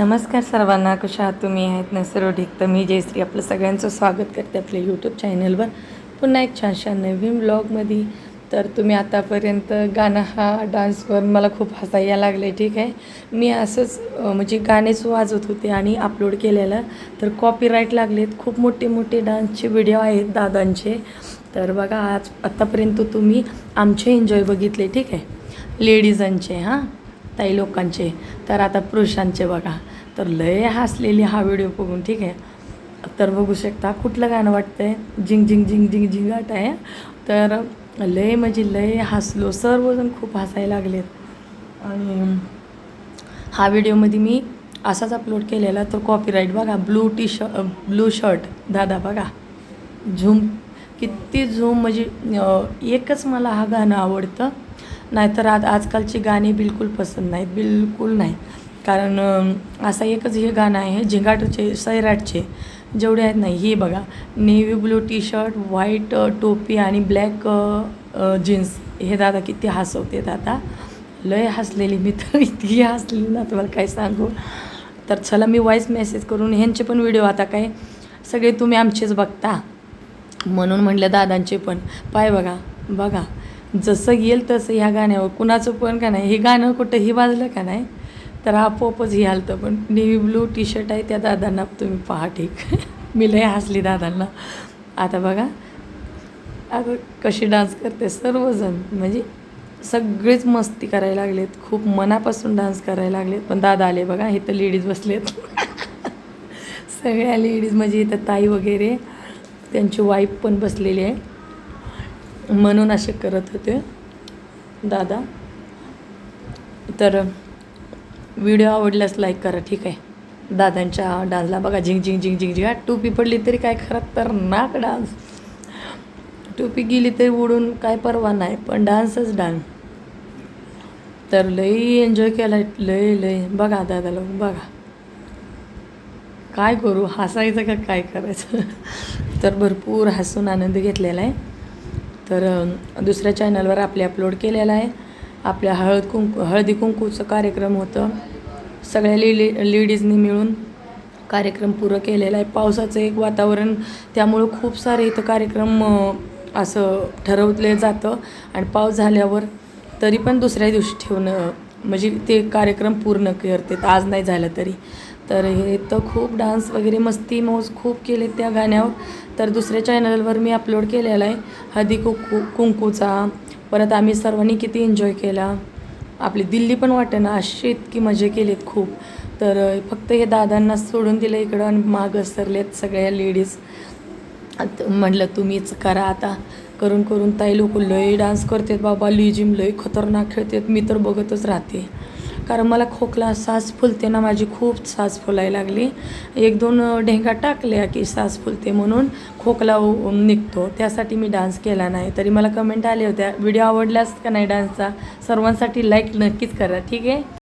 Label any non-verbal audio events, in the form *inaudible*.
नमस्कार सर्वांना कशा आहात तुम्ही? आहेत ना सर्व तर मी जयश्री आपलं सगळ्यांचं स्वागत करते आपल्या यूट्यूब चॅनलवर पुन्हा एक छानशा नवीन ब्लॉगमध्ये तर तुम्ही आतापर्यंत गाणं हा डान्सवर मला खूप हसायला लागले ठीक आहे? मी असंच म्हणजे गाणेच वाजवत होते आणि अपलोड केलेलं. तर कॉपीराईट लागलेत. खूप मोठे मोठे डान्सचे व्हिडिओ आहेत दादांचे. तर बघा आज आत्तापर्यंत तुम्ही आमचे एन्जॉय बघितले ठीक आहे? लेडीजांचे हां? ताई लोकांचे. तर आता पुरुषांचे बघा. तर लय हसलेली हा व्हिडिओ बघून ठीक आहे? तर बघू शकता कुठलं गाणं वाटतंय? जिंग जिंग जिंग जिंग जिंगाट आहे तर लय म्हणजे लय हसलो. सर्वजण खूप हसायला लागलेत. आणि हा व्हिडिओमध्ये मी असाच अपलोड केलेला तर कॉपीराईट बघा ब्लू टी श ब्लू शर्ट. दादा बघा. झूम किती झूम म्हणजे एकच मला हा गाणं आवडतं. नाहीतर आज आजकालची गाणी बिलकुल पसंत नाहीत. बिलकुल नाही. कारण असं एकच हे गाणं आहे झिंगाटूचे सैराटचे. जेवढे आहेत नाही हे बघा. Navy blue T shirt white टोपी आणि ब्लॅक जीन्स. हे दादा किती हसवते दादा. लय हसलेली मी तर. *laughs* इतकी हसलेली ना तुम्हाला काय सांगू. तर चला मी व्हॉईस मेसेज करून ह्यांचे पण व्हिडिओ आता काय सगळे तुम्ही आमचेच बघता. म्हणून म्हटलं दादांचे पण. पाय बघा बघा. जसं येईल तसं ह्या गाण्यावर. कुणाचं पण का नाही हे गाणं कुठंही वाजलं का नाही तर आपोआपच हे आलतं. पण नेव्ही ब्लू टी शर्ट आहे त्या दादांना तुम्ही पहा ठीक. *laughs* मी लय हसली दादांना. आता बघा आता कशी डान्स करते सर्वजण. म्हणजे सगळेच मस्ती करायला लागलेत. खूप मनापासून डान्स करायला लागलेत. पण दादा आले बघा हे तर लेडीज बसलेत. *laughs* सगळ्या लेडीज म्हणजे इथं ताई वगैरे त्यांची वाईफ पण बसलेली आहे. म्हणून असे करत होते. दादा तर व्हिडिओ आवडल्यास लाईक करा ठीक आहे. दादांच्या डान्सला बघा झिंग झिंग झिंग झिंग झिंग. हा, टोपी पडली तरी काय खरं तर नाक डान्स. टोपी गेली तरी उडून काय परवा नाही पण डान्सच डान्स तर लई एन्जॉय केला लय लय बघा दादाला बघा. काय करू हसायचं का काय करायचं? तर भरपूर हसून आनंद घेतलेला आहे. तर दुसऱ्या चॅनलवर आपले अपलोड केलेला आहे. आपल्या हळद कुंकू हळदी कुंकूचं कार्यक्रम होतं. सगळ्या लेडी लेडीजनी मिळून कार्यक्रम पुरं केलेला आहे. पावसाचं एक वातावरण त्यामुळं खूप सारे इथं कार्यक्रम असं ठरवले जातं. आणि पाऊस झाल्यावर तरी पण दुसऱ्या दिवशी ठेवणं म्हणजे ते कार्यक्रम पूर्ण करतात. आज नाही झालं तरी. तर हे तर खूप डान्स वगैरे मस्ती मौज खूप केले त्या गाण्यावर. तर दुसऱ्या चॅनलवर मी अपलोड केलेला आहे हळदी कुंकू कुंकूचा. परत आम्ही सर्वांनी किती एन्जॉय केला. आपली दिल्ली पण वाटे ना अशी इतकी मजे केलीत खूप. तर फक्त हे दादांना सोडून दिलं इकडं आणि मागं सरलेत सगळ्या लेडीज आता म्हटलं तुम्हीच करा आता. करून करून ताई लोक लय डान्स करतात बाबा लिजिम लय खतरनाक खेळतात. मी तर बघतच राहते. कारण मला खोकला सास फुलते ना माझी खूप सास फुलायला लागली. एक दोन ढेंगा टाकल्या की सास फुलते म्हणून खोकला निघतो. त्यासाठी मी डान्स केला नाही. तरी मला कमेंट आले होत्या व्हिडिओ आवडल्यास का नाही डान्सचा? सर्वांसाठी लाईक नक्कीच करा. ठीक आहे?